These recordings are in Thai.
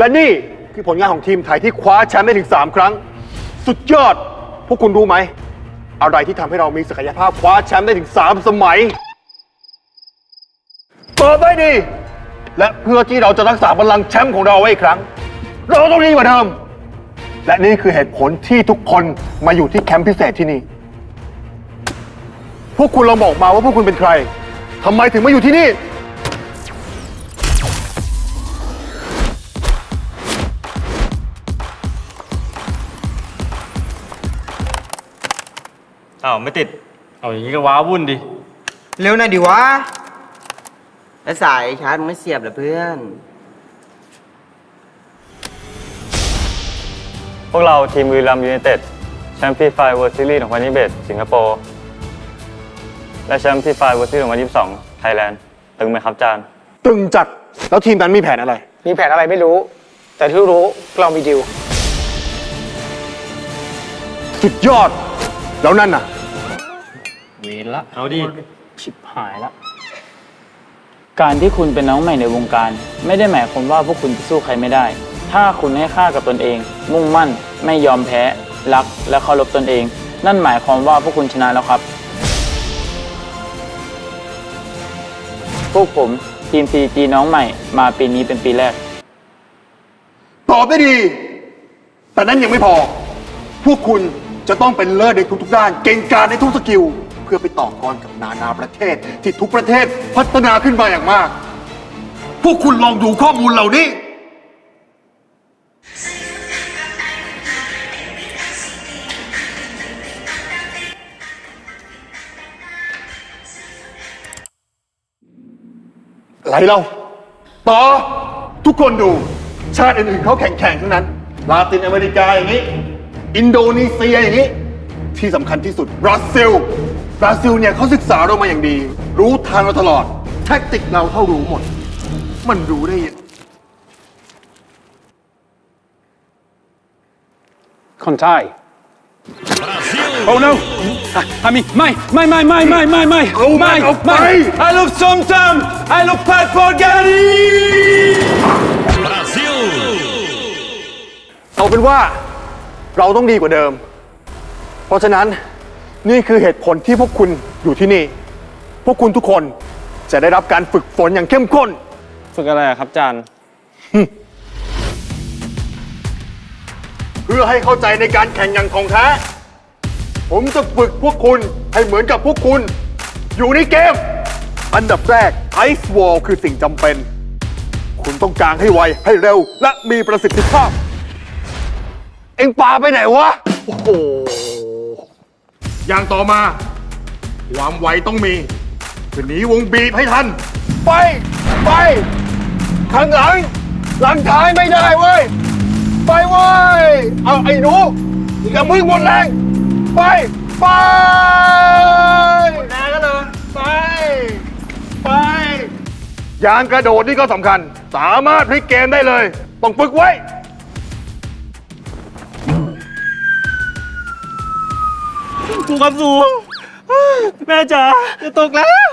และนี่คือผลงานของทีมไทยที่คว้าแชมป์ได้ถึง 3 ครั้ง สุดยอด พวกคุณรู้ไหม อะไรที่ทำให้เรามีศักยภาพคว้าแชมป์ได้ถึง 3 สมัยตอบได้ดี และเพื่อที่เราจะรักษาบัลลังก์แชมป์ของเราไว้อีกครั้ง เราต้องดีกว่าเดิม และนี่คือเหตุผลที่ทุกคนมาอยู่ที่แคมป์พิเศษที่นี่ พวกคุณลองบอกมาว่าพวกคุณเป็นใครทำไมถึงมาอยู่ที่นี่ อ้าวไม่ติด เอาอย่างนี้ก็ว้าวุ่นดิ เร็วหน่อยดิวะ แล้วสายชาร์จมึงไม่เสียบเหรอเพื่อน พวกเราทีมบุรีรัมย์ยูไนเต็ดแชมป์ฟีฟ่าเวิร์ซีรีส์2021สิงคโปร์และแชมป์ฟีฟ่าเวิร์ซีรีส์2022ไทยแลนด์ตึงไหมครับจาน ตึงจัด แล้วทีมนั้นมีแผนอะไร มีแผนอะไรไม่รู้ แต่ที่รู้เรามีดิว สุดยอด แล้วนั่นน่ะเวร ละเอาดิ ชิบหายละ การที่คุณเป็นน้องใหม่ในวงการ ไม่ได้หมายความว่าพวกคุณจะสู้ใครไม่ได้ ถ้าคุณให้ค่ากับตนเอง มุ่งมั่น ไม่ยอมแพ้ รัก และเคารพตนเอง นั่นหมายความว่าพวกคุณชนะแล้วครับ พวกผมทีม CG น้องใหม่มาปีนี้เป็นปีแรก ตอบได้ดี แต่นั้นยังไม่พอ พวกคุณจะต้องเป็นเลิศในทุกๆด้าน เก่งกาจในทุกสกิลเพื่อไปต่อกรกับนานาประเทศ ที่ทุกประเทศพัฒนาขึ้นมาอย่างมาก พวกคุณลองดูข้อมูลเหล่านี้อะไรเรา ต่อ ทุกคนดู ชาติอื่นๆเขาแข่งๆทั้งนั้น ลาตินอเมริกาอย่างนี้ อินโดนีเซียอย่างนี้ ที่สำคัญที่สุดบราซิล บราซิลเนี่ยเขาศึกษาเรามาอย่างดี รู้ทางเราตลอด แท็กติกเราเขารู้หมด มันรู้ได้ยังคนไทยโอ้ no อามีไม่ไม่ไม่ไม่ไม่ไม่ไม่เอามันออกไปไอ้ลูกส้มตำไอ้ลูกผัดโปรแกรีเอาเป็นว่าเราต้องดีกว่าเดิม เพราะฉะนั้น นี่คือเหตุผลที่พวกคุณอยู่ที่นี่ พวกคุณทุกคนจะได้รับการฝึกฝนอย่างเข้มข้น ฝึกอะไรอะครับจานเพื่อให้เข้าใจในการแข่งอย่างของแท้ ผมจะฝึกพวกคุณให้เหมือนกับพวกคุณ อยู่ในเกม อันดับแรกไอซ์วอลคือสิ่งจำเป็น คุณต้องกางให้ไว ให้เร็ว และมีประสิทธิภาพ เอ็งปาไปไหนวะ โอ้โห อย่างต่อมา ความไวต้องมีคือหนีวงบีบให้ทัน ไป ไปข้างหลัง หลังท้ายไม่ได้เว้ย ไปเว้ย เอาไอ้หนูอย่ามึงหมดแรง ไป ไปหมดแรงกันเลยไป ไป ยางกระโดดนี่ก็สำคัญ สามารถพลิกเกมได้เลย ต้องฝึกไว้ สูงครับสูง แม่จ๋าจะตกแล้ว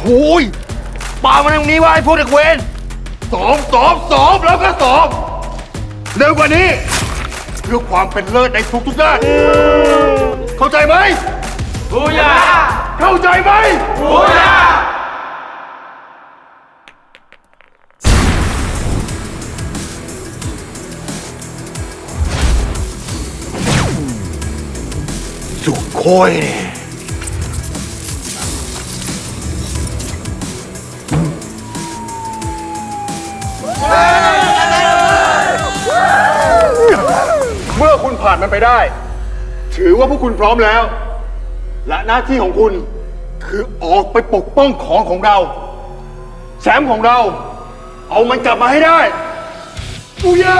โอ้ยปามาตรงนี้ว่าไอ้พวกเด็กเวนสอบสอบสอบแล้วก็สอบเร็วกว่านี้ เพื่อความเป็นเลิศในทุกๆด้านเข้าใจไหมบูยาเข้าใจ สุโคยเนี่ยเมื่อคุณผ่านมันไปได้ ถือว่าพวกคุณพร้อมแล้ว และหน้าที่ของคุณคือออกไปปกป้องของของเรา แชมป์ของเรา เอามันกลับมาให้ได้อุยา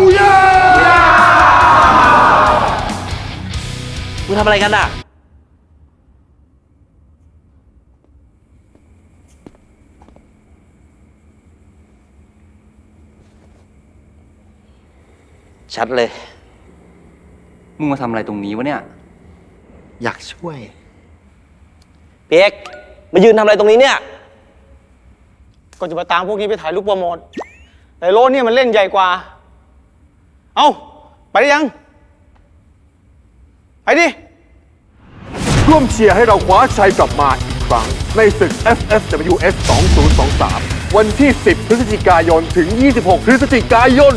อุยา มึงทำอะไรกันอะ ชัดเลย มึงมาทำอะไรตรงนี้วะเนี่ย อยากช่วย เปียกมายืนทำอะไรตรงนี้เนี่ย ก็จะมาตามพวกนี้ไปถ่ายรูปโปรโมทแต่โลเนี่ยมันเล่นใหญ่กว่า เอ้า ไปได้ยังไป ดิ ร่วมเชียร์ให้เราคว้าชัยกลับมาอีกครั้ง ในศึก FSWS 2023 วันที่ 10 พฤศจิกายน ถึง 26 พฤศจิกายน